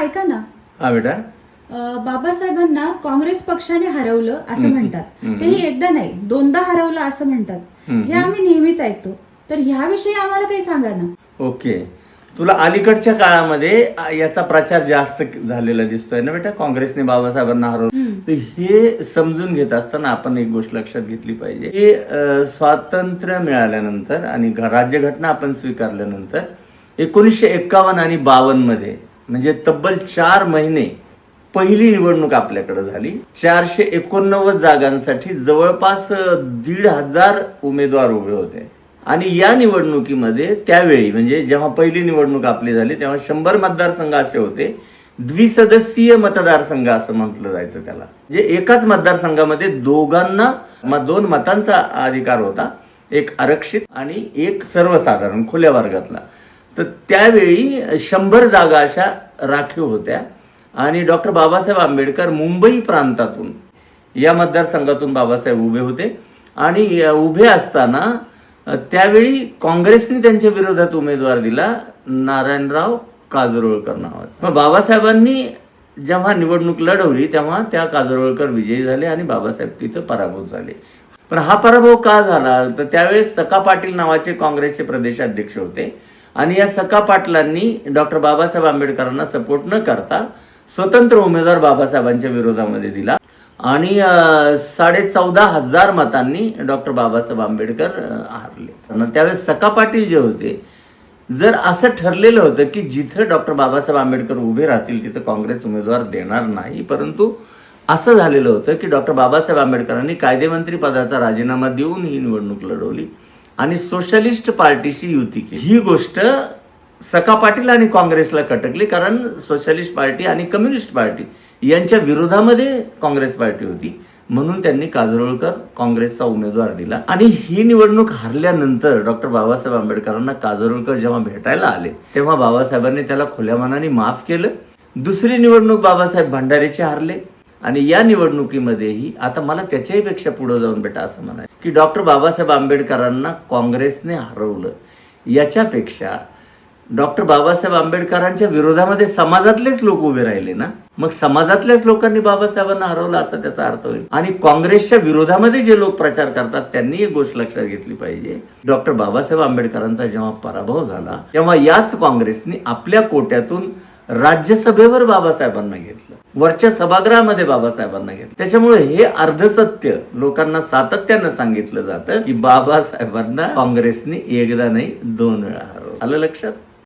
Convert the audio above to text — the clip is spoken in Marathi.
ऐका ना. हा बेटा. बाबासाहेबांना काँग्रेस पक्षाने हरवलं असं. म्हणतात. तेही एकदा नाही दोनदा हरवलं असं म्हणतात. हे आम्ही नेहमीच ऐकतो. तर ह्याविषयी आम्हाला काही सांगा ना. ओके. तुला अलीकडच्या काळामध्ये याचा प्रचार जास्त झालेला दिसतोय ना बेटा? काँग्रेसने बाबासाहेबांना हरवलं. तर हे समजून घेत असताना आपण एक गोष्ट लक्षात घेतली पाहिजे. की अ, स्वातंत्र्य मिळाल्यानंतर आणि राज्यघटना आपण स्वीकारल्यानंतर एकोणीसशे एक्कावन्न आणि बावन्नमध्ये म्हणजे तब्बल चार महिने पहिली निवडणूक आपल्याकडे झाली. चारशे एकोणनव्वद जागांसाठी जवळपास दीड हजार उमेदवार उभे होते. आणि या निवडणुकीमध्ये त्यावेळी म्हणजे जेव्हा पहिली निवडणूक आपली झाली तेव्हा शंभर मतदारसंघ असे होते. द्विसदस्यीय मतदारसंघ असं म्हटलं जायचं त्याला. जे एकाच मतदारसंघामध्ये दोघांना दोन मतांचा अधिकार होता. एक आरक्षित आणि एक सर्वसाधारण खुल्या वर्गातला. तर त्यावेळी शंभर जागा अशा राखीव होत्या. आणि डॉक्टर बाबासाहेब आंबेडकर मुंबई प्रांतातून या मतदारसंघातून बाबासाहेब उभे होते. आणि उभे असताना त्यावेळी काँग्रेसने त्यांच्या विरोधात उमेदवार दिला नारायणराव काजरोळकर नावाचा. मग बाबासाहेबांनी जेव्हा निवडणूक लढवली तेव्हा त्या काजरोळकर विजयी झाले आणि बाबासाहेब तिथं पराभूत झाले. पण हा पराभव का झाला? तर त्यावेळेस सका पाटील नावाचे काँग्रेसचे प्रदेशाध्यक्ष होते. आणि या सका पाटलांनी डॉक्टर बाबासाहेब आंबेडकरांना सपोर्ट न करता स्वतंत्र उमेदवार बाबासाहेबांच्या विरोधामध्ये दिला. आणि साडे चौदा हजार मतांनी डॉक्टर बाबासाहेब आंबेडकर हारले. त्यावेळेस सका पाटील जे होते जर असं ठरलेलं होतं की जिथं डॉक्टर बाबासाहेब आंबेडकर उभे राहतील तिथं काँग्रेस उमेदवार देणार नाही परंतु असं झालेलं होतं की डॉक्टर बाबासाहेब आंबेडकरांनी कायदेमंत्री पदाचा राजीनामा देऊन ही निवडणूक लढवली. आणि सोशलिस्ट पार्टीशी युती केली. ही गोष्ट सका पाटील आणि काँग्रेसला कटकली कारण सोशलिस्ट पार्टी आणि कम्युनिस्ट पार्टी यांच्या विरोधामध्ये काँग्रेस पार्टी होती. म्हणून त्यांनी काजरोळकर काँग्रेसचा उमेदवार दिला. आणि ही निवडणूक हारल्यानंतर डॉक्टर बाबासाहेब आंबेडकरांना काजरोळकर जेव्हा भेटायला आले तेव्हा बाबासाहेबांनी त्याला खुल्या मनाने माफ केलं. दुसरी निवडणूक बाबासाहेब भंडारीचे हारले. आणि या निवडणुकीमध्येही आता मला त्याच्याही पेक्षा पुढे जाऊन बेटा असं म्हणायचं. की डॉक्टर बाबासाहेब आंबेडकरांना काँग्रेसने हरवलं. याच्यापेक्षा डॉक्टर बाबासाहेब आंबेडकरांच्या विरोधामध्ये समाजातलेच लोक उभे राहिले ना? मग समाजातल्याच लोकांनी बाबासाहेबांना हरवलं असा त्याचा अर्थ होईल. आणि काँग्रेसच्या विरोधामध्ये जे लोक प्रचार करतात त्यांनी एक गोष्ट लक्षात घेतली पाहिजे. डॉक्टर बाबासाहेब आंबेडकरांचा जेव्हा पराभव झाला तेव्हा याच काँग्रेसने आपल्या कोट्यातून राज्यसभेवर बाबासाहेबांना घेतलं. वरच्या सभागृहामध्ये बाबासाहेबांना घेतलं. त्याच्यामुळे हे अर्धसत्य लोकांना सातत्यानं सांगितलं जातं की बाबासाहेबांना काँग्रेसने एकदा नाही दोन वेळा हरवलं. आलं लक्षात?